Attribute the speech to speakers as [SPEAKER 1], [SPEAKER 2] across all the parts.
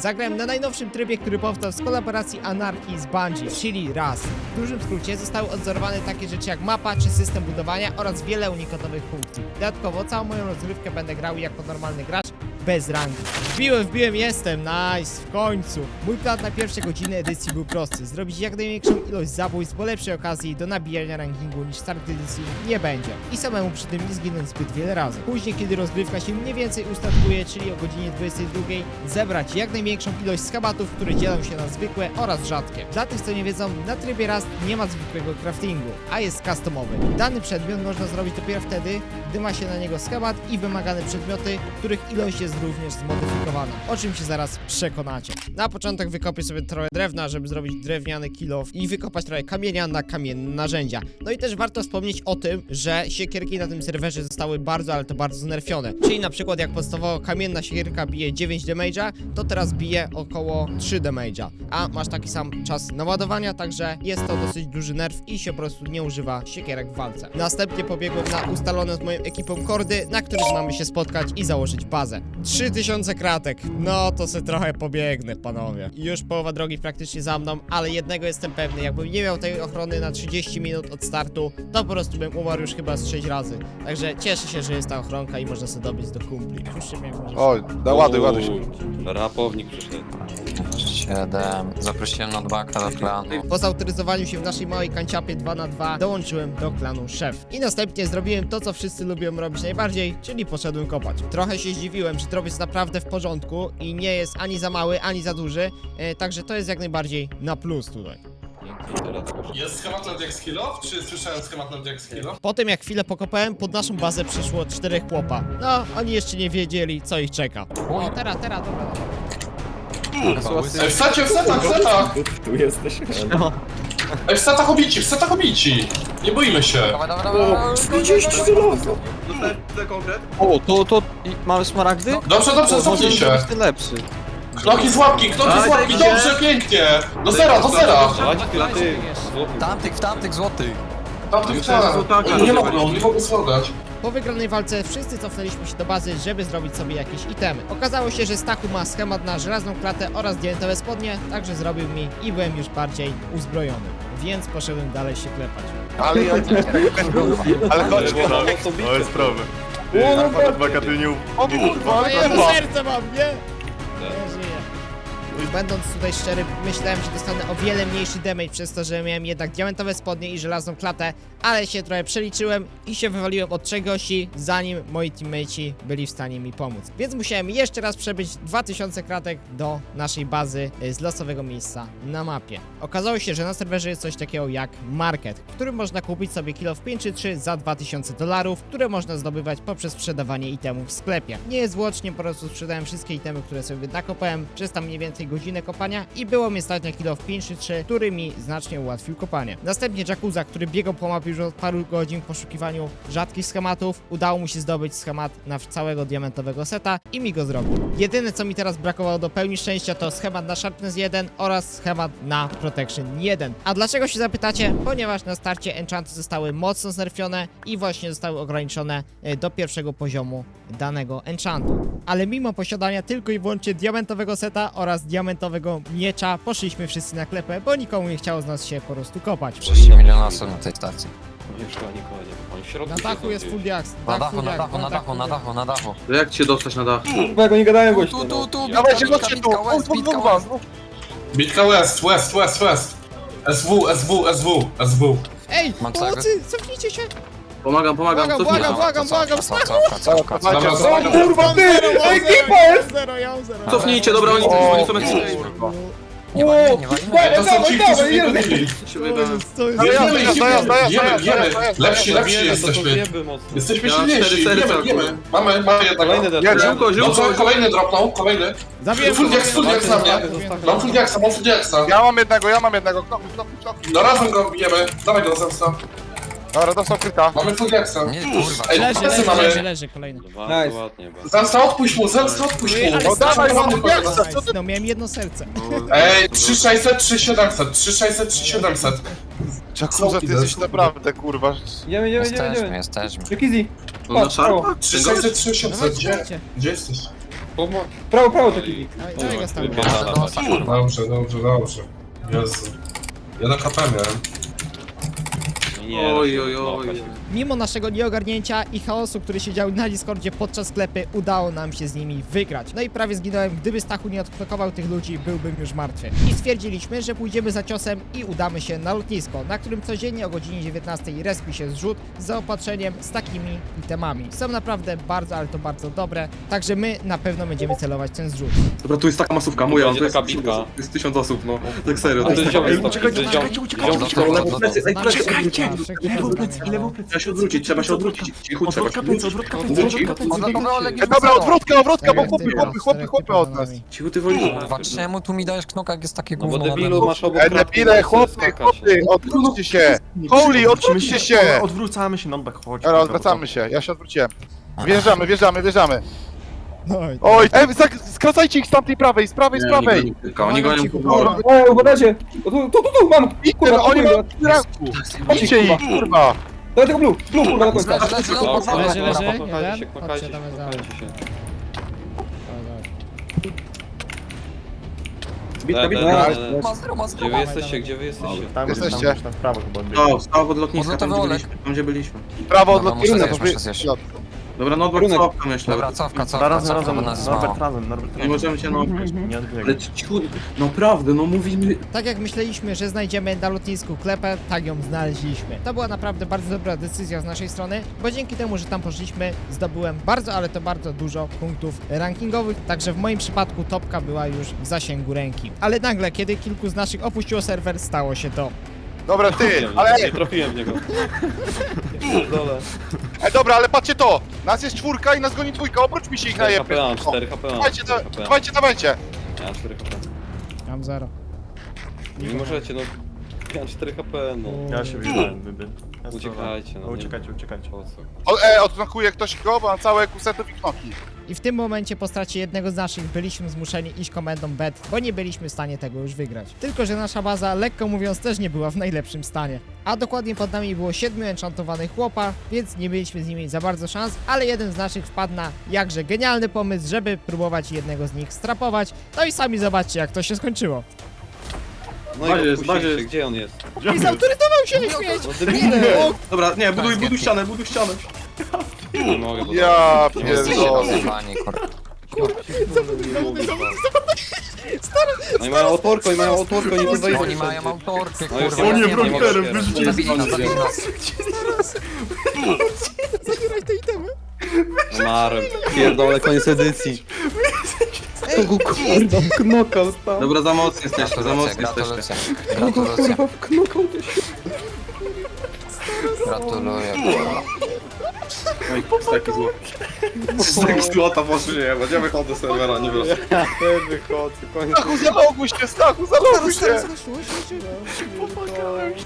[SPEAKER 1] Zagrałem na najnowszym trybie, który powstał z kolaboracji Anarchii z Bungie, czyli RAS. W dużym skrócie zostały odzorowane takie rzeczy jak mapa czy system budowania oraz wiele unikatowych funkcji. Dodatkowo całą moją rozgrywkę będę grał jako normalny gracz bez rangi. Wbiłem, wbiłem, jestem, nice, w końcu. Mój plan na pierwsze godziny edycji był prosty. Zrobić jak największą ilość zabójstw, bo lepszej okazji do nabijania rankingu niż start edycji nie będzie. I samemu przy tym nie zginąć zbyt wiele razy. Później, kiedy rozgrywka się mniej więcej ustatkuje, czyli o godzinie 22, zebrać jak największą ilość skabatów, które dzielą się na zwykłe oraz rzadkie. Dla tych, co nie wiedzą, na trybie raz nie ma zwykłego craftingu, a jest customowy. Dany przedmiot można zrobić dopiero wtedy, gdy ma się na niego skabat i wymagane przedmioty, których ilość jest również zmodyfikowana. O czym się zaraz przekonacie. Na początek wykopię sobie trochę drewna, żeby zrobić drewniany kilof i wykopać trochę kamienia na kamienne narzędzia. No i też warto wspomnieć o tym, że siekierki na tym serwerze zostały bardzo, ale to bardzo znerfione. Czyli na przykład jak podstawowo kamienna siekierka bije 9 damage'a, to teraz bije około 3 damage'a. A masz taki sam czas naładowania, także jest to dosyć duży nerf i się po prostu nie używa siekierek w walce. Następnie pobiegłem na ustalone z moją ekipą kordy, na których mamy się spotkać i założyć bazę. 3000 kratek, no to se trochę pobiegnę, panowie. Już połowa drogi praktycznie za mną, ale jednego jestem pewny, jakbym nie miał tej ochrony na 30 minut od startu, to po prostu bym umarł już chyba z 6 razy. Także cieszę się, że jest ta ochronka i można sobie dobić do kumpli. Puszczę mnie może.
[SPEAKER 2] Oj, da ładuj, ładuj się.
[SPEAKER 3] Rapownik przyszedł.
[SPEAKER 4] 7. Zaprosiłem na dbaka do klanu.
[SPEAKER 1] Po zautoryzowaniu się w naszej małej kanciapie 2 na 2 dołączyłem do klanu szef. I następnie zrobiłem to, co wszyscy lubią robić najbardziej, czyli poszedłem kopać. Trochę się zdziwiłem, że trop jest naprawdę w porządku i nie jest ani za mały, ani za duży, e, także to jest jak najbardziej na plus tutaj.
[SPEAKER 5] Jest schemat na Jack Skillow? Czy słyszałem schemat na Jack Skillow?
[SPEAKER 1] Po tym jak chwilę pokopałem, pod naszą bazę przyszło czterech chłopa. No, oni jeszcze nie wiedzieli, co ich czeka. O, teraz, teraz, dobra.
[SPEAKER 5] Ej, w secie, w setach, w setach!
[SPEAKER 3] Tu jesteś.
[SPEAKER 5] Ej, w setach obici, w setach obici! Nie boimy się!
[SPEAKER 4] Dawaj, dawaj, dawaj.
[SPEAKER 3] 30 żelaza!
[SPEAKER 6] O, to, to i mamy smaragdy?
[SPEAKER 5] Dobrze, dobrze,
[SPEAKER 6] O,
[SPEAKER 5] cofnij
[SPEAKER 6] może
[SPEAKER 5] się!
[SPEAKER 6] być ten lepszy.
[SPEAKER 5] Knoki z łapki, knoki z łapki, dobrze, pięknie! Do zera, do zera!
[SPEAKER 4] Tamtych, w tamtych złotych.
[SPEAKER 5] Tamtych tak, nie mogą, nie mogą słodać.
[SPEAKER 1] Po wygranej walce wszyscy cofnęliśmy się do bazy, żeby zrobić sobie jakieś itemy. Okazało się, że Stachu ma schemat na żelazną klatę oraz diamentowe spodnie, także zrobił mi i byłem już bardziej uzbrojony. Więc poszedłem dalej się klepać.
[SPEAKER 2] Ale ja Ale chodź,
[SPEAKER 3] Ale
[SPEAKER 2] bo
[SPEAKER 3] to
[SPEAKER 2] jest problem. Adwokat nie O kurwa, ale
[SPEAKER 1] Moje serce mam, nie? Nie. Będąc tutaj szczery, myślałem, że dostanę o wiele mniejszy damage przez to, że miałem jednak diamentowe spodnie i żelazną klatę, ale się trochę przeliczyłem i się wywaliłem od gości, zanim moi teammateci byli w stanie mi pomóc. Więc musiałem jeszcze raz przebyć 2000 kratek do naszej bazy y, z losowego miejsca na mapie. Okazało się, że na serwerze jest coś takiego jak market, w którym można kupić sobie kilo w 5 czy 3 za 2000 dolarów, które można zdobywać poprzez sprzedawanie itemów w sklepie. Nie jest złocznie, po prostu sprzedałem wszystkie itemy, które sobie nakopałem przez tam mniej więcej godzinę kopania i było mi stać na kilo w 5 czy 3, który mi znacznie ułatwił kopanie. Następnie Jakuza, który biegał po mapie już od paru godzin w poszukiwaniu rzadkich schematów, udało mu się zdobyć schemat na całego diamentowego seta i mi go zrobił. Jedyne co mi teraz brakowało do pełni szczęścia to schemat na Sharpness 1 oraz schemat na Protection 1. A dlaczego się zapytacie? Ponieważ na starcie enchanty zostały mocno znerfione i właśnie zostały ograniczone e, do pierwszego poziomu danego enchantu. Ale mimo posiadania tylko i wyłącznie diamentowego seta oraz diamentowego miecza, poszliśmy wszyscy na klepę, bo nikomu nie chciało z nas się po prostu kopać.
[SPEAKER 4] 30 miliona osób na tej stacji.
[SPEAKER 3] Nie szła nikogo nie On w środku
[SPEAKER 1] Na dachu jest full diaks.
[SPEAKER 4] Na
[SPEAKER 1] dach
[SPEAKER 4] dachu, na dachu, na dachu, na dachu, na dachu.
[SPEAKER 6] To jak cię dostać na dach?
[SPEAKER 7] Go nie gadałem
[SPEAKER 4] Tu,
[SPEAKER 7] głośno.
[SPEAKER 4] tu, tu,
[SPEAKER 2] Dawajcie,
[SPEAKER 4] bitka,
[SPEAKER 2] chodźcie tu!
[SPEAKER 4] bitka,
[SPEAKER 2] dwóch,
[SPEAKER 4] bitka,
[SPEAKER 2] dwóch was!
[SPEAKER 4] west.
[SPEAKER 5] Bitka West, West, West, West! SW, SW, SW, SW.
[SPEAKER 1] Ej,
[SPEAKER 4] Mam
[SPEAKER 1] pomocy, cofnijcie się!
[SPEAKER 6] Pomagam, pomagam,
[SPEAKER 1] Błagam,
[SPEAKER 6] cofnij
[SPEAKER 1] błagam,
[SPEAKER 6] się.
[SPEAKER 1] błagam, błagam,
[SPEAKER 4] cofka.
[SPEAKER 5] Dobra, dobra.
[SPEAKER 7] Kurwa ty!
[SPEAKER 1] Zero,
[SPEAKER 7] Ekipa jest!
[SPEAKER 1] Zero, ja mam zero.
[SPEAKER 6] Cofnijcie, dobra, oni
[SPEAKER 2] O,
[SPEAKER 6] oni są jak
[SPEAKER 2] kurwa.
[SPEAKER 4] Nie walimy, nie walimy.
[SPEAKER 5] To są ci, którzy mnie
[SPEAKER 7] dawaj,
[SPEAKER 5] gonili.
[SPEAKER 6] się
[SPEAKER 1] To
[SPEAKER 6] wybrałem.
[SPEAKER 1] jest, to jest...
[SPEAKER 2] Ja-
[SPEAKER 5] Jemy, Lepsi, lepsi
[SPEAKER 3] Wiemy, to to
[SPEAKER 5] jesteśmy. Jesteśmy
[SPEAKER 6] Ja mam
[SPEAKER 5] silniejsi,
[SPEAKER 6] cztery serca,
[SPEAKER 5] jemy, jemy.
[SPEAKER 6] kurwa.
[SPEAKER 5] Mamy, mamy jednego.
[SPEAKER 3] Kolejny.
[SPEAKER 2] Ja
[SPEAKER 6] Ziółko,
[SPEAKER 5] Dobrze,
[SPEAKER 6] ziółko,
[SPEAKER 5] kolejny dropnął, kolejny.
[SPEAKER 1] Zabiłem
[SPEAKER 5] Full diaks, full diaks na mnie. Mam full diaksa, mam full diaksa.
[SPEAKER 2] Ja mam jednego, ja mam jednego.
[SPEAKER 5] No razem go bijemy. Dawaj go zemsta.
[SPEAKER 2] Dobra, dostał kryta.
[SPEAKER 5] Mamy full diaksa.
[SPEAKER 4] Nie, kurwa.
[SPEAKER 5] Ej,
[SPEAKER 1] Leży, leży,
[SPEAKER 5] mamy.
[SPEAKER 1] leży, leży, kolejny.
[SPEAKER 3] Bardzo
[SPEAKER 7] Nice.
[SPEAKER 3] ładnie, bardzo.
[SPEAKER 5] Zemsta odpuść mu, zemsta odpuść mu.
[SPEAKER 2] No dawaj,
[SPEAKER 1] sam-
[SPEAKER 2] mam diaksa, co ty?
[SPEAKER 1] No miałem jedno serce.
[SPEAKER 5] Ej, 3600, 3700, 3600, 3700.
[SPEAKER 2] Czakuza, ty jesteś naprawdę, kurwa.
[SPEAKER 7] Idziemy, idziemy, idziemy,
[SPEAKER 4] Jesteśmy,
[SPEAKER 7] idziemy.
[SPEAKER 4] jesteśmy.
[SPEAKER 7] Jak easy.
[SPEAKER 6] On na
[SPEAKER 7] Patrz,
[SPEAKER 6] szarpa?
[SPEAKER 7] o.
[SPEAKER 5] 3600, 3700,
[SPEAKER 1] Dawajcie,
[SPEAKER 5] gdzie?
[SPEAKER 1] dawajcie.
[SPEAKER 5] Gdzie jesteś?
[SPEAKER 3] Pomoc.
[SPEAKER 7] Prawo, prawo?
[SPEAKER 3] Wypierdala właśnie.
[SPEAKER 4] kurwa.
[SPEAKER 5] Dobrze, dobrze, dobrze. Jezu. Ja na KP miałem.
[SPEAKER 3] Nie,
[SPEAKER 6] Oj, oj, oj.
[SPEAKER 1] Mimo naszego nieogarnięcia i chaosu, który się dział na Discordzie podczas sklepy, udało nam się z nimi wygrać. No i prawie zginąłem, gdyby Stachu nie odknokował tych ludzi, byłbym już martwy. I stwierdziliśmy, że pójdziemy za ciosem i udamy się na lotnisko, na którym codziennie o godzinie 19 respi się zrzut z zaopatrzeniem z takimi itemami. Są naprawdę bardzo, ale to bardzo dobre, także my na pewno będziemy celować ten zrzut.
[SPEAKER 6] Dobra, tu jest taka masówka, moja,
[SPEAKER 3] Będzie
[SPEAKER 6] to jest
[SPEAKER 3] taka bitka.
[SPEAKER 6] to jest tysiąc osób, no. Tak serio.
[SPEAKER 3] To jest
[SPEAKER 2] uciekajcie,
[SPEAKER 3] jest ziom-
[SPEAKER 2] uciekajcie, uciekajcie,
[SPEAKER 4] uciekajcie.
[SPEAKER 6] plecy, ej, plecy,
[SPEAKER 2] Czekajcie!
[SPEAKER 1] Trzech
[SPEAKER 2] Lewo
[SPEAKER 1] tysięcy
[SPEAKER 2] plecy,
[SPEAKER 1] zamiast-
[SPEAKER 2] lewo plecy.
[SPEAKER 6] Trzeba się odwrócić, trzeba się odwrócić. Cichu, trzeba się
[SPEAKER 2] Odwrotka
[SPEAKER 6] odwrócić.
[SPEAKER 2] odwrotka
[SPEAKER 6] Odwrócić.
[SPEAKER 2] odwrotka Dobra, odwrotka, odwrotka, bo chłopy, chłopy, chłopy, od nas.
[SPEAKER 6] Cichu, ty wolisz.
[SPEAKER 4] Kurwa, czemu tu mi dajesz knoka, jak jest takie
[SPEAKER 3] No bo
[SPEAKER 4] gówno na
[SPEAKER 3] debilu masz obok
[SPEAKER 2] Ej,
[SPEAKER 3] klatki,
[SPEAKER 2] debile, chłopy, chłopy, odwróćcie się! Holy, odwróćcie się!
[SPEAKER 8] Odwrócamy się, Nonbek, chodź.
[SPEAKER 2] Dobra, odwracamy się, ja się odwróciłem. Wjeżdżamy, wjeżdżamy, wjeżdżamy.
[SPEAKER 1] No i
[SPEAKER 2] Oj, zak- skracajcie ich z tamtej prawej, z prawej, z prawej.
[SPEAKER 6] Oni gonią
[SPEAKER 1] Cicho,
[SPEAKER 6] kurwa.
[SPEAKER 7] Ej, uważajcie. O, Tu, tu, tu, tu, mam. Kurwa,
[SPEAKER 2] no, oni mają. Idźcie ich, kurwa.
[SPEAKER 7] Daj tego blue, blue, kurwa, na końcu.
[SPEAKER 4] Leży, leży,
[SPEAKER 3] Dobra,
[SPEAKER 4] podwórko,
[SPEAKER 1] Leży, leży.
[SPEAKER 3] się, knokajcie się,
[SPEAKER 1] Chodźcie, damy
[SPEAKER 3] się.
[SPEAKER 6] Bitka,
[SPEAKER 3] Da,
[SPEAKER 6] bitka.
[SPEAKER 3] da, da, da.
[SPEAKER 4] Ma zero, ma zero.
[SPEAKER 3] Gdzie wy jesteście, gdzie wy jesteście?
[SPEAKER 8] Tam,
[SPEAKER 2] Jesteście?
[SPEAKER 8] Tam, tam w prawo chyba odbiegł.
[SPEAKER 6] No, stał od lotniska, tam gdzie byliśmy. Tam gdzie byliśmy.
[SPEAKER 2] Prawo od
[SPEAKER 4] Dobra, muszę
[SPEAKER 2] lotniska,
[SPEAKER 4] zjeść,
[SPEAKER 2] to wy...
[SPEAKER 4] muszę zjeść.
[SPEAKER 6] Dobra, no odwrót cofka myślę.
[SPEAKER 4] Dobra, cofka, cofka,
[SPEAKER 8] razem,
[SPEAKER 4] cofka,
[SPEAKER 8] razem,
[SPEAKER 4] bo nas jest
[SPEAKER 8] Norbert razem, Norbert
[SPEAKER 6] Nie
[SPEAKER 8] razem.
[SPEAKER 6] możemy się no.
[SPEAKER 8] Nie odbiegaj.
[SPEAKER 6] Ale cichu, naprawdę, no mówimy.
[SPEAKER 1] Tak jak myśleliśmy, że znajdziemy na lotnisku klepę, tak ją znaleźliśmy. To była naprawdę bardzo dobra decyzja z naszej strony, bo dzięki temu, że tam poszliśmy, zdobyłem bardzo, ale to bardzo dużo punktów rankingowych, także w moim przypadku topka była już w zasięgu ręki. Ale nagle, kiedy kilku z naszych opuściło serwer, stało się to.
[SPEAKER 2] Dobra, ty, ale
[SPEAKER 3] Nie trafiłem w niego.
[SPEAKER 2] ej, dobra, ale patrzcie to. Nas jest czwórka i nas goni dwójka, obróć mi się ich na
[SPEAKER 3] 4
[SPEAKER 2] jebie.
[SPEAKER 3] HP mam, 4 HP mam.
[SPEAKER 2] Dawajcie,
[SPEAKER 3] 4
[SPEAKER 2] da-
[SPEAKER 3] HP.
[SPEAKER 2] dawajcie, dawajcie.
[SPEAKER 3] Ja mam 4 HP.
[SPEAKER 1] Mam zero.
[SPEAKER 3] Nie możecie, no. Ja mam 4 HP, no.
[SPEAKER 8] Ja się wyjechałem, wyby. Ja
[SPEAKER 3] Uciekajcie, no, nie-
[SPEAKER 8] Uciekajcie, uciekajcie.
[SPEAKER 3] Po co?
[SPEAKER 2] O, e, odknokuje ktoś go, bo mam całe kusetów i
[SPEAKER 1] w tym momencie po stracie jednego z naszych byliśmy zmuszeni iść komendą bet, bo nie byliśmy w stanie tego już wygrać. Tylko, że nasza baza, lekko mówiąc, też nie była w najlepszym stanie. A dokładnie pod nami było siedmiu enchantowanych chłopa, więc nie byliśmy z nimi za bardzo szans, ale jeden z naszych wpadł na jakże genialny pomysł, żeby próbować jednego z nich strapować. No i sami zobaczcie, jak to się skończyło.
[SPEAKER 3] No
[SPEAKER 6] Bazie
[SPEAKER 3] i
[SPEAKER 6] jest, bazie
[SPEAKER 3] puściliście,
[SPEAKER 6] jest.
[SPEAKER 3] gdzie on jest?
[SPEAKER 1] I zautoryzował się nie śmieć!
[SPEAKER 3] No debile!
[SPEAKER 6] Dobra, nie, buduj, buduj ścianę, buduj ścianę.
[SPEAKER 3] Nie mogę, bo...
[SPEAKER 2] Ja
[SPEAKER 4] Jesteście
[SPEAKER 2] pierdolę.
[SPEAKER 4] rozjebani, kurwa.
[SPEAKER 3] No i mają autorko, i mają autorko, nie kurwa
[SPEAKER 4] Oni
[SPEAKER 3] jest.
[SPEAKER 4] mają autorkę,
[SPEAKER 3] No już
[SPEAKER 4] kurwa.
[SPEAKER 3] nie,
[SPEAKER 4] ja
[SPEAKER 3] nie
[SPEAKER 4] mogę.
[SPEAKER 3] mogę otwierać.
[SPEAKER 4] Zabili nas, zabili nas.
[SPEAKER 1] Zabieraj te itemy.
[SPEAKER 3] No Marem. Pierdolę, koniec edycji.
[SPEAKER 7] Kurwa, knoka został.
[SPEAKER 6] Dobra, za mocno jesteście, za
[SPEAKER 4] Gratulacje,
[SPEAKER 6] jesteście.
[SPEAKER 4] gratulacje. Gratulacje.
[SPEAKER 7] Kurwa, knokał też.
[SPEAKER 4] Gratuluję, kurwa.
[SPEAKER 6] Oj, staki złota. Staki złota nie wychodzę z serwera, nie wiem.
[SPEAKER 3] Wychodzę, koniec.
[SPEAKER 2] Stachu, zaloguj się, Stachu, zaloguj się.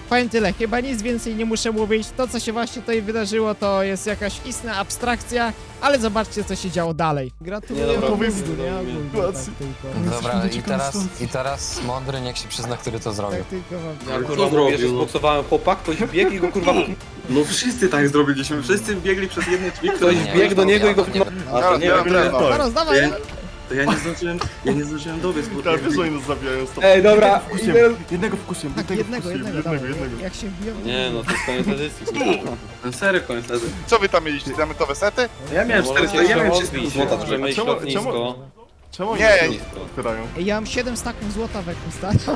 [SPEAKER 1] Powiem tyle, chyba nic więcej nie muszę mówić. To, co się właśnie tutaj wydarzyło, to jest jakaś istna abstrakcja, ale zobaczcie, co się działo dalej. Gratuluję
[SPEAKER 3] Nie, dobra,
[SPEAKER 1] pomysłu, nie? Ogólnie, tak tylko.
[SPEAKER 4] Dobra, i teraz, i teraz mądry niech się przyzna, który to zrobił.
[SPEAKER 1] Tak tylko wam
[SPEAKER 3] Ja
[SPEAKER 6] Co
[SPEAKER 3] kurwa
[SPEAKER 6] zrobił,
[SPEAKER 3] mówię, że zboksowałem chłopak, ktoś biegł i go kurwa...
[SPEAKER 6] No wszyscy tak zrobiliśmy, wszyscy biegli przez jedne drzwi,
[SPEAKER 3] Ktoś
[SPEAKER 6] ktoś
[SPEAKER 4] Nie,
[SPEAKER 3] biegł do
[SPEAKER 4] nie,
[SPEAKER 3] niego i go...
[SPEAKER 4] nie, nie.
[SPEAKER 3] A to nie wiem.
[SPEAKER 1] Zaraz, dawaj!
[SPEAKER 6] To ja nie zdążyłem, ja nie zdążyłem dobiec, bo
[SPEAKER 2] Tak, wiesz, że oni nas zabijają, stop.
[SPEAKER 7] Ej, dobra.
[SPEAKER 8] Wkusiem,
[SPEAKER 7] idę-
[SPEAKER 8] jednego wkusiem,
[SPEAKER 1] Tak, jednego, jednego,
[SPEAKER 8] jednego,
[SPEAKER 1] dawaj.
[SPEAKER 8] jednego.
[SPEAKER 1] Jak się wbiją...
[SPEAKER 3] Nie no, to jest koniec edycji.
[SPEAKER 6] ten serio koniec.
[SPEAKER 2] Co wy tam mieliście, diamentowe sety?
[SPEAKER 6] Ja miałem
[SPEAKER 3] Możecie
[SPEAKER 6] 400, ja
[SPEAKER 3] się
[SPEAKER 6] miałem
[SPEAKER 3] odbić,
[SPEAKER 6] 300 złota.
[SPEAKER 3] możemy iść
[SPEAKER 8] Czemu-
[SPEAKER 3] lotnisko.
[SPEAKER 8] Czemu oni
[SPEAKER 2] Nie,
[SPEAKER 8] się
[SPEAKER 2] nie.
[SPEAKER 8] otwierają?
[SPEAKER 1] Ej, Ja mam 7 staków złota w jakimś stanie.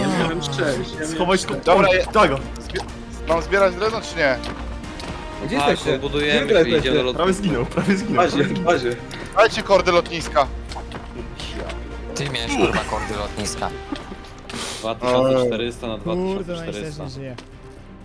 [SPEAKER 6] Ja miałem 6, ja miałem...
[SPEAKER 8] Schowaj sko...
[SPEAKER 2] Dobra, je-
[SPEAKER 8] Dago,
[SPEAKER 2] Mam zbierać drewno, czy nie?
[SPEAKER 7] Gdzie
[SPEAKER 3] Tak,
[SPEAKER 7] jesteście?
[SPEAKER 3] budujemy
[SPEAKER 7] Gdzie
[SPEAKER 3] się, idziemy
[SPEAKER 7] jesteście?
[SPEAKER 8] prawie zginął, prawie
[SPEAKER 6] W
[SPEAKER 8] zginął.
[SPEAKER 6] bazie, w bazie.
[SPEAKER 2] Dajcie kordy lotniska.
[SPEAKER 4] Ty miałeś, kurwa, kordy lotniska.
[SPEAKER 3] 2400 na
[SPEAKER 1] Kurde,
[SPEAKER 3] 2400.
[SPEAKER 1] najszerzej żyje.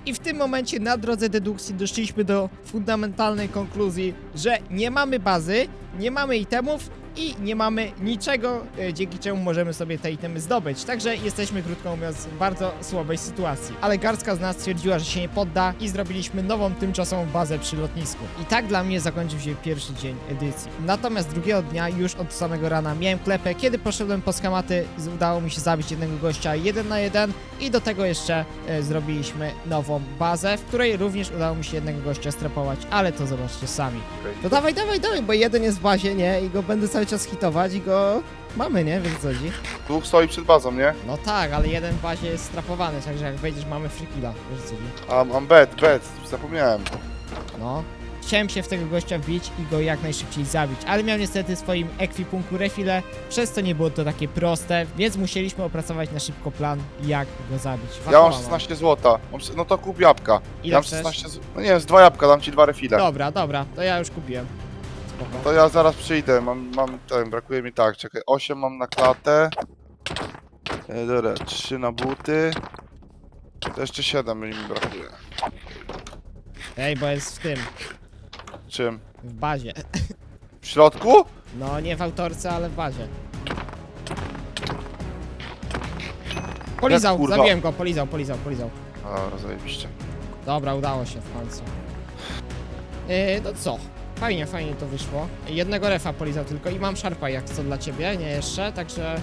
[SPEAKER 1] I w tym momencie na drodze dedukcji doszliśmy do fundamentalnej konkluzji, że nie mamy bazy, nie mamy itemów i nie mamy niczego, e, dzięki czemu możemy sobie te itemy zdobyć. Także jesteśmy, krótko mówiąc, w bardzo słabej sytuacji. Ale garstka z nas stwierdziła, że się nie podda i zrobiliśmy nową tymczasową bazę przy lotnisku. I tak dla mnie zakończył się pierwszy dzień edycji. Natomiast drugiego dnia, już od samego rana, miałem klepę. Kiedy poszedłem po schematy, udało mi się zabić jednego gościa jeden na jeden i do tego jeszcze e, zrobiliśmy nową bazę, w której również udało mi się jednego gościa strapować, ale to zobaczcie sami. To dawaj, dawaj, dawaj, bo jeden jest w bazie, nie? I go będę cały czas hitować i go mamy, nie? Wiesz o co chodzi?
[SPEAKER 2] Dwóch stoi przed bazą, nie?
[SPEAKER 1] No tak, ale jeden w bazie jest strapowany, także jak wejdziesz mamy free killa, wiesz o co chodzi?
[SPEAKER 2] A mam bed, bed, zapomniałem.
[SPEAKER 1] No. Chciałem się w tego gościa wbić i go jak najszybciej zabić, ale miał niestety w swoim ekwipunku refile, przez co nie było to takie proste, więc musieliśmy opracować na szybko plan, jak go zabić.
[SPEAKER 2] Ja mam
[SPEAKER 1] Wachowała.
[SPEAKER 2] 16 złota. Mam, s- no to kup jabłka.
[SPEAKER 1] Ile
[SPEAKER 2] ja mam
[SPEAKER 1] chcesz?
[SPEAKER 2] 16 z... No nie wiem, z dwa jabłka, dam ci dwa refile.
[SPEAKER 1] Dobra, dobra, to ja już kupiłem.
[SPEAKER 2] To ja zaraz przyjdę, mam, mam ten, brakuje mi tak, czekaj, 8 mam na klatę. E, dobra, 3 na buty. To jeszcze 7 mi brakuje.
[SPEAKER 1] Ej, bo jest w tym,
[SPEAKER 2] Czym?
[SPEAKER 1] w bazie.
[SPEAKER 2] W środku?
[SPEAKER 1] No, nie w autorce, ale w bazie. Polizał,
[SPEAKER 2] kurwa?
[SPEAKER 1] zabiłem go, polizał, polizał, polizał.
[SPEAKER 2] A, zajebiście.
[SPEAKER 1] Dobra, udało się w końcu. Yy, no co? Fajnie, fajnie to wyszło. Jednego refa polizał tylko i mam szarpa jak co dla ciebie, nie jeszcze, także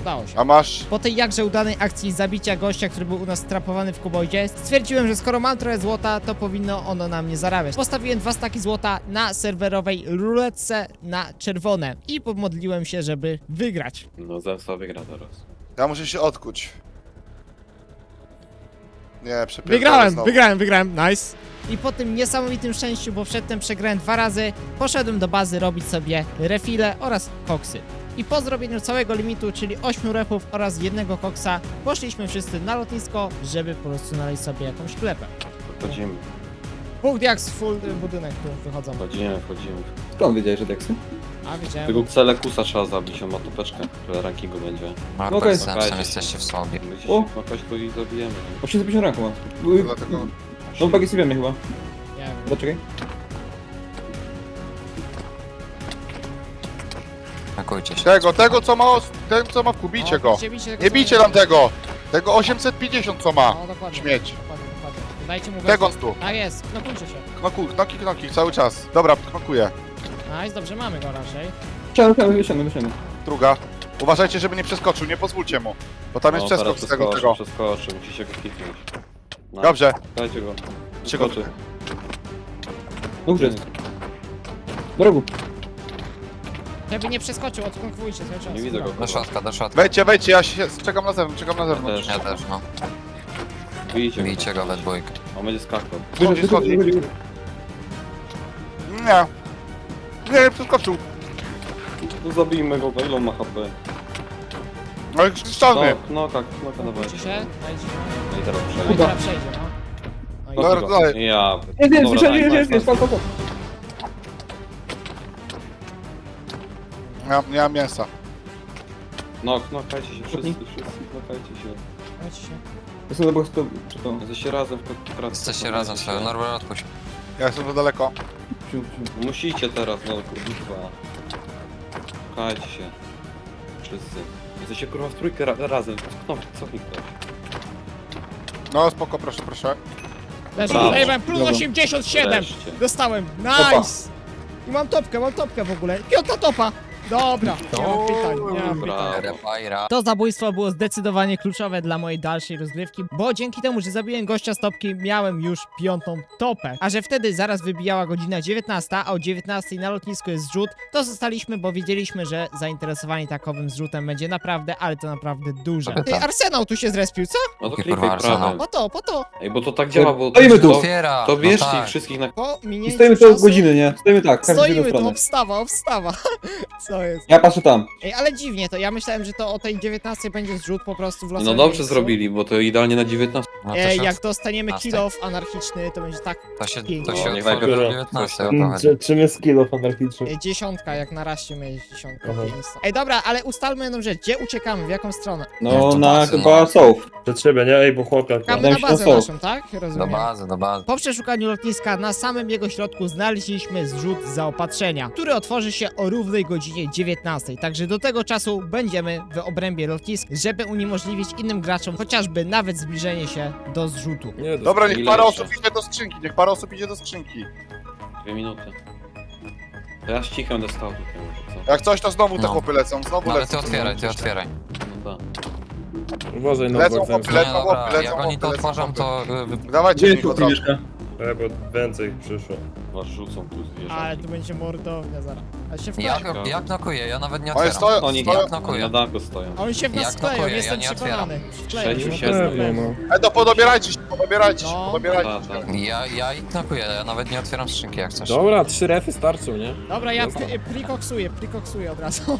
[SPEAKER 1] udało się.
[SPEAKER 2] A masz...
[SPEAKER 1] Po tej jakże udanej akcji zabicia gościa, który był u nas strapowany w kuboidzie, stwierdziłem, że skoro mam trochę złota, to powinno ono na mnie zarabiać. Postawiłem dwa staki złota na serwerowej ruletce na czerwone i pomodliłem się, żeby wygrać.
[SPEAKER 3] No zemsta wygra teraz.
[SPEAKER 2] Ja muszę się odkuć. Nie, przepierdolę
[SPEAKER 1] Wygrałem,
[SPEAKER 2] znowu.
[SPEAKER 1] wygrałem, wygrałem, nice. I po tym niesamowitym szczęściu, bo przedtem przegrałem dwa razy, poszedłem do bazy robić sobie refile oraz koksy. I po zrobieniu całego limitu, czyli 8 repów oraz jednego koksa, poszliśmy wszyscy na lotnisko, żeby po prostu znaleźć sobie jakąś klepę.
[SPEAKER 3] Wchodzimy,
[SPEAKER 1] Punkt jak z full y, budynek tu wychodzą.
[SPEAKER 3] wchodzimy, wchodzimy.
[SPEAKER 7] Skąd wiedziałeś, że deksy?
[SPEAKER 1] A wiedziałem.
[SPEAKER 3] Tego Celekusa trzeba zabić, on ma topeczkę, która rankingu będzie.
[SPEAKER 4] Marber
[SPEAKER 7] Okej.
[SPEAKER 4] z Zemsem jesteście w sobie.
[SPEAKER 3] My dziś
[SPEAKER 7] O!
[SPEAKER 3] i zabijemy.
[SPEAKER 7] 850 ranku ma.
[SPEAKER 2] Dlatego...
[SPEAKER 7] No bagi sobie chyba.
[SPEAKER 1] Nie wiem.
[SPEAKER 7] Zaczekaj.
[SPEAKER 4] Pakujcie się.
[SPEAKER 2] Tego, tego co ma... os- Ten co ma w kubicie
[SPEAKER 1] O,
[SPEAKER 2] go.
[SPEAKER 1] bicie, bicie tego
[SPEAKER 2] Nie bijcie
[SPEAKER 1] ma-
[SPEAKER 2] nam tego! Tego 850 co ma.
[SPEAKER 1] No dokładnie.
[SPEAKER 2] Śmieć.
[SPEAKER 1] Dokładnie, dokładnie. Dajcie mu
[SPEAKER 2] Tego tu.
[SPEAKER 1] A jest, knokujcie się.
[SPEAKER 2] Knoku, knoki, knoki, cały czas. Dobra, knokuję.
[SPEAKER 1] Nice, dobrze, mamy go raczej.
[SPEAKER 7] Siadam, wysiadam, wysiadam.
[SPEAKER 2] Druga. Uważajcie, żeby nie przeskoczył, nie pozwólcie mu. Bo tam jest
[SPEAKER 3] No,
[SPEAKER 2] przeskok
[SPEAKER 3] teraz
[SPEAKER 2] z tego, tego.
[SPEAKER 3] Przeskoczy, musi się go kliknąć. No,
[SPEAKER 2] Dobrze.
[SPEAKER 3] Dajcie go.
[SPEAKER 2] Czy go...
[SPEAKER 3] Przeskoczy.
[SPEAKER 7] No górze jest. Do rogu.
[SPEAKER 1] Żeby nie przeskoczył, odknokujcie cały czas.
[SPEAKER 3] Nie widzę go.
[SPEAKER 4] Do środka, do środka.
[SPEAKER 2] Wejdźcie, wejdźcie, ja się czekam na zewnątrz, czekam na zewnątrz.
[SPEAKER 3] też.
[SPEAKER 4] Ja też, no.
[SPEAKER 3] Bijcie go.
[SPEAKER 4] Bijcie go we dwójkę.
[SPEAKER 3] On będzie skakał.
[SPEAKER 2] Schodzi, schodzi.
[SPEAKER 7] wychodzi, wychodzi.
[SPEAKER 2] Nie. Nie, nie przeskoczył.
[SPEAKER 3] No zabijmy go, bo ile on ma HP?
[SPEAKER 2] No.
[SPEAKER 3] No, no tak, no tak, dawaj.
[SPEAKER 1] Się, dajcie.
[SPEAKER 3] No i teraz
[SPEAKER 1] No i
[SPEAKER 3] przejdzie.
[SPEAKER 1] teraz przejdzie, no. no i
[SPEAKER 2] Dobra,
[SPEAKER 3] Dobra,
[SPEAKER 2] dalej.
[SPEAKER 3] Ja.
[SPEAKER 7] Jest, jest,
[SPEAKER 3] Dobra,
[SPEAKER 7] wysiadł,
[SPEAKER 3] nice,
[SPEAKER 7] jest, jest,
[SPEAKER 3] nice,
[SPEAKER 7] jest, pal, pal, pal.
[SPEAKER 2] Ja, nie mam mięsa.
[SPEAKER 3] No, knokajcie się, wszyscy, wszyscy, knokajcie się.
[SPEAKER 1] Knokujcie się.
[SPEAKER 7] Jestem do boku, czy to?
[SPEAKER 3] Jesteście razem w kratce.
[SPEAKER 4] Jesteście razem sobie. Norbert, odpuść.
[SPEAKER 2] Ja jestem za daleko.
[SPEAKER 7] Siu, siu.
[SPEAKER 3] Musicie teraz, no kurwa. Knokajcie się. Wszyscy. Jesteście kurwa w trójkę ra razem. Knok, cofnij ktoś.
[SPEAKER 2] No spoko, proszę, proszę.
[SPEAKER 1] Leży,
[SPEAKER 3] Brawo.
[SPEAKER 1] zajebałem plus
[SPEAKER 7] Dobra.
[SPEAKER 1] 87!
[SPEAKER 3] Wreszcie.
[SPEAKER 1] Dostałem, nice! I mam topkę, mam topkę w ogóle. Piąta topa! Dobra, nie mam pytań, nie mam pytań.
[SPEAKER 3] Brawo.
[SPEAKER 4] Repajra.
[SPEAKER 1] To zabójstwo było zdecydowanie kluczowe dla mojej dalszej rozgrywki, bo dzięki temu, że zabiłem gościa z topki, miałem już piątą topę. A że wtedy zaraz wybijała godzina 19, a o 19 na lotnisku jest zrzut, to zostaliśmy, bo wiedzieliśmy, że zainteresowani takowym zrzutem będzie naprawdę, ale to naprawdę duże. Ty,
[SPEAKER 4] tak.
[SPEAKER 1] Arsenał tu się zrespił, co?
[SPEAKER 3] No to
[SPEAKER 4] Jakie
[SPEAKER 3] klikaj
[SPEAKER 4] kurwa.
[SPEAKER 1] Po to, po to.
[SPEAKER 3] Ej, bo to tak działa, bo...
[SPEAKER 7] Stoimy tu.
[SPEAKER 3] To,
[SPEAKER 4] Otwiera!
[SPEAKER 3] to
[SPEAKER 4] no
[SPEAKER 3] bierzcie
[SPEAKER 4] tak.
[SPEAKER 3] ich wszystkich na...
[SPEAKER 1] Po
[SPEAKER 7] I
[SPEAKER 1] minięciu
[SPEAKER 7] stoimy tu
[SPEAKER 1] czasu
[SPEAKER 7] godziny, nie? Stoimy tak, każdy
[SPEAKER 1] Stoimy tu, obstawa, obstawa. Co jest?
[SPEAKER 7] Ja patrzę tam.
[SPEAKER 1] Ej, ale dziwnie to, ja myślałem, że to o tej 19 będzie zrzut po prostu w
[SPEAKER 3] No
[SPEAKER 1] losowym
[SPEAKER 3] dobrze
[SPEAKER 1] miejscu.
[SPEAKER 3] zrobili, bo to idealnie na 19.
[SPEAKER 4] No to
[SPEAKER 1] E,
[SPEAKER 4] się,
[SPEAKER 1] jak dostaniemy kill off anarchiczny, to będzie tak
[SPEAKER 4] to się,
[SPEAKER 1] pięknie.
[SPEAKER 4] to się
[SPEAKER 3] O, niech
[SPEAKER 4] otworzy
[SPEAKER 3] najpierw-
[SPEAKER 4] do 19, o to chodzi.
[SPEAKER 7] Czy, czym jest kilo anarchiczny?
[SPEAKER 1] e, dziesiątka, jak na razie jest dziesiątka.
[SPEAKER 7] Aha.
[SPEAKER 1] miejsca. Ej, dobra, ale ustalmy jedną rzecz. Gdzie uciekamy? W jaką stronę?
[SPEAKER 4] No,
[SPEAKER 7] No
[SPEAKER 4] to
[SPEAKER 7] na
[SPEAKER 4] pasy,
[SPEAKER 7] chyba
[SPEAKER 4] no.
[SPEAKER 7] South. Przed siebie, nie? Ej, bo.
[SPEAKER 1] Czekamy
[SPEAKER 7] Wydaje
[SPEAKER 1] na
[SPEAKER 7] mi się,
[SPEAKER 1] bazę naszą, tak?
[SPEAKER 4] Do
[SPEAKER 1] Rozumiem.
[SPEAKER 4] bazy, do bazy.
[SPEAKER 1] Po przeszukaniu lotniska na samym jego środku znaleźliśmy zrzut zaopatrzenia, który otworzy się o równej godzinie 19. Także do tego czasu będziemy w obrębie lotnisk, żeby uniemożliwić innym graczom chociażby nawet zbliżenie się do zrzutu.
[SPEAKER 9] Nie,
[SPEAKER 2] Dobra, niech parę osób idzie do skrzynki, niech parę osób idzie do skrzynki.
[SPEAKER 3] Dwie minuty. To ja ścichę dostał tutaj może, co?
[SPEAKER 2] Jak coś, to znowu te
[SPEAKER 4] No.
[SPEAKER 2] chłopy lecą, znowu
[SPEAKER 4] No ale
[SPEAKER 2] lecą.
[SPEAKER 4] ty otwieraj, ty otwieraj.
[SPEAKER 3] No tak.
[SPEAKER 9] Uważaj na
[SPEAKER 2] Lecą chłopy, lecą
[SPEAKER 4] dobra,
[SPEAKER 2] chłopy, lecą
[SPEAKER 4] jak oni to
[SPEAKER 2] chłopy, lecą
[SPEAKER 4] otworzą,
[SPEAKER 2] chłopy.
[SPEAKER 4] to... y,
[SPEAKER 2] Dawajcie
[SPEAKER 7] Gdzie tu
[SPEAKER 2] od razu.
[SPEAKER 7] mieszka?
[SPEAKER 9] E, bo więcej ich przyszło.
[SPEAKER 3] Was rzucą tu zwierzęta.
[SPEAKER 1] Ale tu będzie mordownia zaraz. Ale się
[SPEAKER 4] Jak,
[SPEAKER 1] wkleją.
[SPEAKER 4] jak knokuję? Ja nawet nie
[SPEAKER 2] Oni
[SPEAKER 4] otwieram.
[SPEAKER 2] stoją,
[SPEAKER 3] Oni
[SPEAKER 2] stoją.
[SPEAKER 4] Jak
[SPEAKER 3] Oni
[SPEAKER 4] knokuję?
[SPEAKER 3] na dachu stoją.
[SPEAKER 1] On się w nas
[SPEAKER 4] Jak
[SPEAKER 1] skleją,
[SPEAKER 4] knokuję? Ja
[SPEAKER 1] jestem
[SPEAKER 4] nie otwieram.
[SPEAKER 1] przekonany. Skleją
[SPEAKER 3] Sześciu,
[SPEAKER 1] się.
[SPEAKER 3] siedmiu.
[SPEAKER 9] Pewnie, no.
[SPEAKER 2] Ej, to podobierajcie się, podobierajcie się,
[SPEAKER 1] No.
[SPEAKER 2] podobierajcie
[SPEAKER 3] Ta,
[SPEAKER 2] się.
[SPEAKER 4] Ja, ja ich knokuję, ja nawet nie otwieram skrzynki jak chcesz.
[SPEAKER 9] Dobra, trzy refy starczą, nie?
[SPEAKER 1] Dobra, ja pli- plikoksuję, plikoksuję od razu.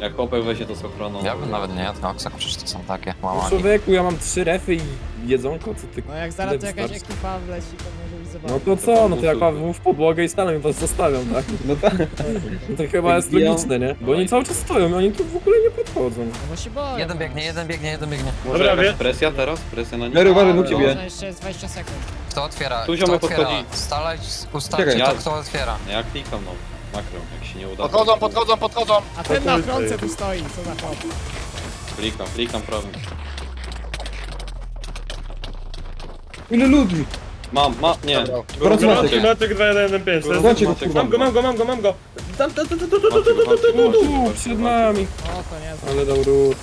[SPEAKER 3] Jak chłopek weźmie to z ochroną.
[SPEAKER 4] Ja bym nawet nie jadł koksa, przecież to są takie
[SPEAKER 9] No
[SPEAKER 4] łamanie.
[SPEAKER 9] człowieku, ja mam trzy refy i jedzonko, co ty...
[SPEAKER 1] No jak zaraz to jakaś ekipa wleci, to może być zabawne.
[SPEAKER 9] No to co, no to jak mam w podłogę i stanę, to zostawiam, tak?
[SPEAKER 7] No tak.
[SPEAKER 9] No to chyba jest logiczne, nie? Bo oni cały czas stoją, oni tu w ogóle nie podchodzą.
[SPEAKER 1] No bo się boję.
[SPEAKER 4] Jeden
[SPEAKER 1] no.
[SPEAKER 4] biegnie, jeden biegnie, jeden biegnie.
[SPEAKER 3] Może
[SPEAKER 9] Dobra,
[SPEAKER 3] jakaś
[SPEAKER 9] wie-
[SPEAKER 3] presja teraz? Presja na nich?
[SPEAKER 7] Lery,
[SPEAKER 1] No,
[SPEAKER 7] do ciebie.
[SPEAKER 1] Można jeszcze jest 20 sekund.
[SPEAKER 4] Kto otwiera?
[SPEAKER 3] Tu
[SPEAKER 4] Kto
[SPEAKER 3] ziomek
[SPEAKER 4] otwiera?
[SPEAKER 3] podchodzi.
[SPEAKER 4] Stalać, ustalcie
[SPEAKER 3] Czekaj,
[SPEAKER 4] to,
[SPEAKER 3] ja-
[SPEAKER 4] kto otwiera.
[SPEAKER 3] Ja klikam no. Makro, jak się nie uda.
[SPEAKER 2] Podchodzą, podchodzą, podchodzą.
[SPEAKER 1] A ten na ochronce tu stoi, co za chłop.
[SPEAKER 3] Klikam, klikam prawym.
[SPEAKER 7] Ile ludzi?
[SPEAKER 3] Mam, ma, nie.
[SPEAKER 2] Dobra.
[SPEAKER 7] Gorący Maciek.
[SPEAKER 3] Maciek.
[SPEAKER 9] Matek 2115, to jest...
[SPEAKER 7] Zobaczcie go, kurwa.
[SPEAKER 9] Mam go, mam go, mam go, mam go! Tam, tam, tam, tam, tam, tam, tam, tam, tam, tam, tam, tu, przed nami.
[SPEAKER 1] O, to nie
[SPEAKER 9] Ale dał ród.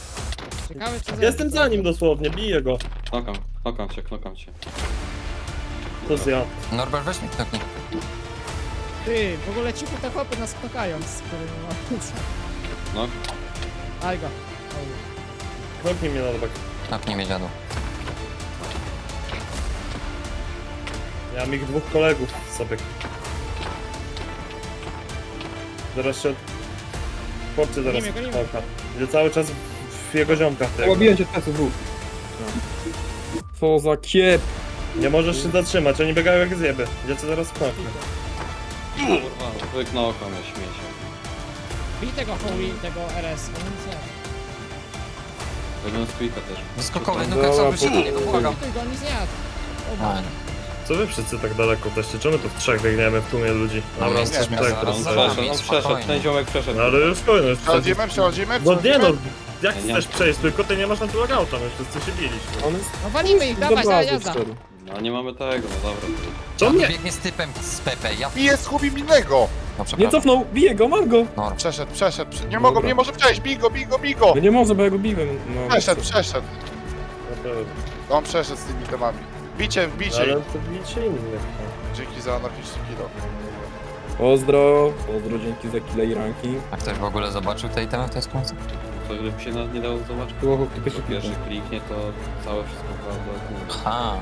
[SPEAKER 1] Ciekawe czy
[SPEAKER 9] Jestem za nim dosłownie, biję go.
[SPEAKER 3] Knokam, knokam cię, knokam cię.
[SPEAKER 9] To jest ja.
[SPEAKER 4] Norbert, weź mi knoknij.
[SPEAKER 1] Ty, w ogóle cichu te chłopy nas knokają, z którymi ma...
[SPEAKER 3] No,
[SPEAKER 1] Aj go.
[SPEAKER 9] Knoknij mnie na bok.
[SPEAKER 4] Knoknij mnie dziadu.
[SPEAKER 9] Ja mam ich dwóch kolegów sobie. Zaraz się... Chłopcy zaraz
[SPEAKER 1] Gonimy, gonimy.
[SPEAKER 9] knoka. Idzie cały czas w, w jego ziomkach.
[SPEAKER 7] Łabiłem cię od plecy, dwóch.
[SPEAKER 9] Co za kiep! Nie możesz się zatrzymać, oni biegają jak zjeby. Idzie co zaraz knoknę.
[SPEAKER 3] kurwa, wyknokam mnie śmiecie.
[SPEAKER 1] Bij tego Holy, tego RS, on nic nie.
[SPEAKER 3] Weźmiemy squeaka też.
[SPEAKER 4] Wyskokowy, no
[SPEAKER 9] Dobra,
[SPEAKER 4] koksa, wyszedł
[SPEAKER 9] po-
[SPEAKER 4] błagam.
[SPEAKER 1] Ty go nic nie jadł. O,
[SPEAKER 4] A,
[SPEAKER 9] Co wy wszyscy tak daleko jesteście? Czemu tu w trzech biegniemy w tłumie ludzi?
[SPEAKER 4] No, my jesteśmy
[SPEAKER 9] tak,
[SPEAKER 4] zaraz
[SPEAKER 9] teraz
[SPEAKER 3] On
[SPEAKER 4] za
[SPEAKER 9] tak.
[SPEAKER 4] nami.
[SPEAKER 3] przeszedł, on przeszedł, ten ziomek przeszedł.
[SPEAKER 9] No ale już koniec. już
[SPEAKER 2] Przechodzimy, przechodzimy,
[SPEAKER 9] No nie no,
[SPEAKER 2] przechodzimy.
[SPEAKER 9] jak
[SPEAKER 3] Nie, nie.
[SPEAKER 9] chcesz przejść, tylko ty nie masz na tu logouta, my wszyscy się biliśmy. On jest
[SPEAKER 1] No walimy ich, dawaj, dawaj, jazda.
[SPEAKER 3] No nie mamy tego, no dobra.
[SPEAKER 9] Co
[SPEAKER 4] Dziadu
[SPEAKER 9] mnie?
[SPEAKER 4] biegnie z typem z Pepe, ja...
[SPEAKER 2] Bije z chłopim innego.
[SPEAKER 4] No
[SPEAKER 9] Nie
[SPEAKER 4] przepraszam.
[SPEAKER 9] cofnął, biję go, mam go!
[SPEAKER 4] Norm.
[SPEAKER 2] Przeszedł, przeszedł, prze- nie
[SPEAKER 9] Dobra.
[SPEAKER 2] mogą, nie może przejść, bij go, bij go, bij go.
[SPEAKER 9] No nie może, bo ja go biłem. No,
[SPEAKER 2] Przeszedł, przeszedł. On przeszedł z tymi temami. Bicie, bicie.
[SPEAKER 9] Ale to bicie innych.
[SPEAKER 2] Dzięki za anarchiczny kilo.
[SPEAKER 9] Pozdro, pozdro, dzięki za kile i ranki.
[SPEAKER 4] A ktoś w ogóle zobaczył te itemy w tej skrzynce?
[SPEAKER 3] To gdyby się nawet nie dało zobaczyć.
[SPEAKER 7] Było
[SPEAKER 3] Jak
[SPEAKER 7] pierwszy
[SPEAKER 3] pierwszy kliknie, to całe wszystko prawda.
[SPEAKER 4] Ha.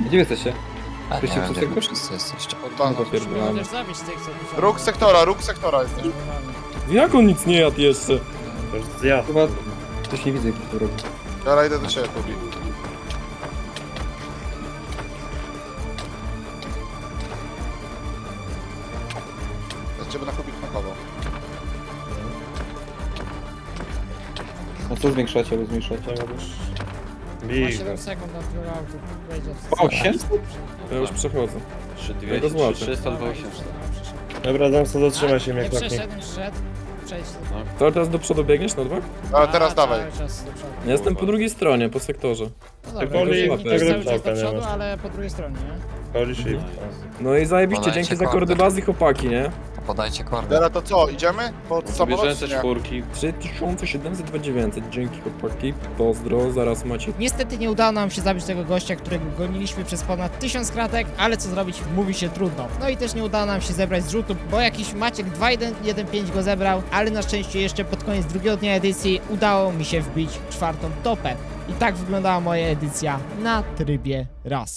[SPEAKER 7] Gdzie wy jesteście?
[SPEAKER 4] A nie
[SPEAKER 7] Wszyscy
[SPEAKER 4] wiem,
[SPEAKER 7] wszyscy
[SPEAKER 4] gdzie wy
[SPEAKER 7] jakoś?
[SPEAKER 4] wszyscy jesteście.
[SPEAKER 2] Od pana.
[SPEAKER 9] No to
[SPEAKER 1] Musimy
[SPEAKER 9] pierdolamy.
[SPEAKER 1] też zabić tych, co tu są.
[SPEAKER 2] Róg sektora, róg sektora jesteś.
[SPEAKER 9] Jak on nic nie jadł jeszcze? To już zjadł.
[SPEAKER 7] Chyba... Coś nie widzę, jak to robi.
[SPEAKER 2] Teraz idę do ciebie, Kubi.
[SPEAKER 7] Co zwiększacie albo zmniejszacie?
[SPEAKER 1] Ma
[SPEAKER 9] Bij go.
[SPEAKER 1] 7 sekund na. Wejdzie w
[SPEAKER 7] O, się?
[SPEAKER 9] Ja już przechodzę.
[SPEAKER 3] 3200,
[SPEAKER 9] Tego złapię.
[SPEAKER 3] 300,
[SPEAKER 1] Dobra,
[SPEAKER 3] 800.
[SPEAKER 9] Dobra, dam sobie zatrzymaj się
[SPEAKER 1] A,
[SPEAKER 9] mnie
[SPEAKER 1] Nie
[SPEAKER 9] klapnie.
[SPEAKER 1] przeszedł, nie przeszedł. Przejdź.
[SPEAKER 9] To teraz do przodu biegniesz na dwa?
[SPEAKER 2] Ale teraz
[SPEAKER 1] A,
[SPEAKER 2] dawaj.
[SPEAKER 9] Ja jestem po drugiej stronie, po sektorze.
[SPEAKER 1] No dobra,
[SPEAKER 9] woli-
[SPEAKER 1] nie cały czas
[SPEAKER 9] lepszaka
[SPEAKER 1] do przodu, ale po drugiej stronie, nie?
[SPEAKER 9] Holy shit. No i zajebiście, dzięki za
[SPEAKER 4] kordy
[SPEAKER 9] bazy chłopaki, nie?
[SPEAKER 4] Podajcie kordę.
[SPEAKER 2] Teraz to co, idziemy? Po samolot czy nie?
[SPEAKER 3] czwórki.
[SPEAKER 9] 3729, dzięki chłopaki, pozdro, zaraz macie
[SPEAKER 1] Niestety nie udało nam się zabić tego gościa, którego goniliśmy przez ponad 1000 kratek, ale co zrobić, mówi się trudno. No i też nie udało nam się zebrać zrzutu, bo jakiś Maciek 2115 go zebrał, ale na szczęście jeszcze pod koniec drugiego dnia edycji udało mi się wbić czwartą topę. I tak wyglądała moja edycja na trybie raz.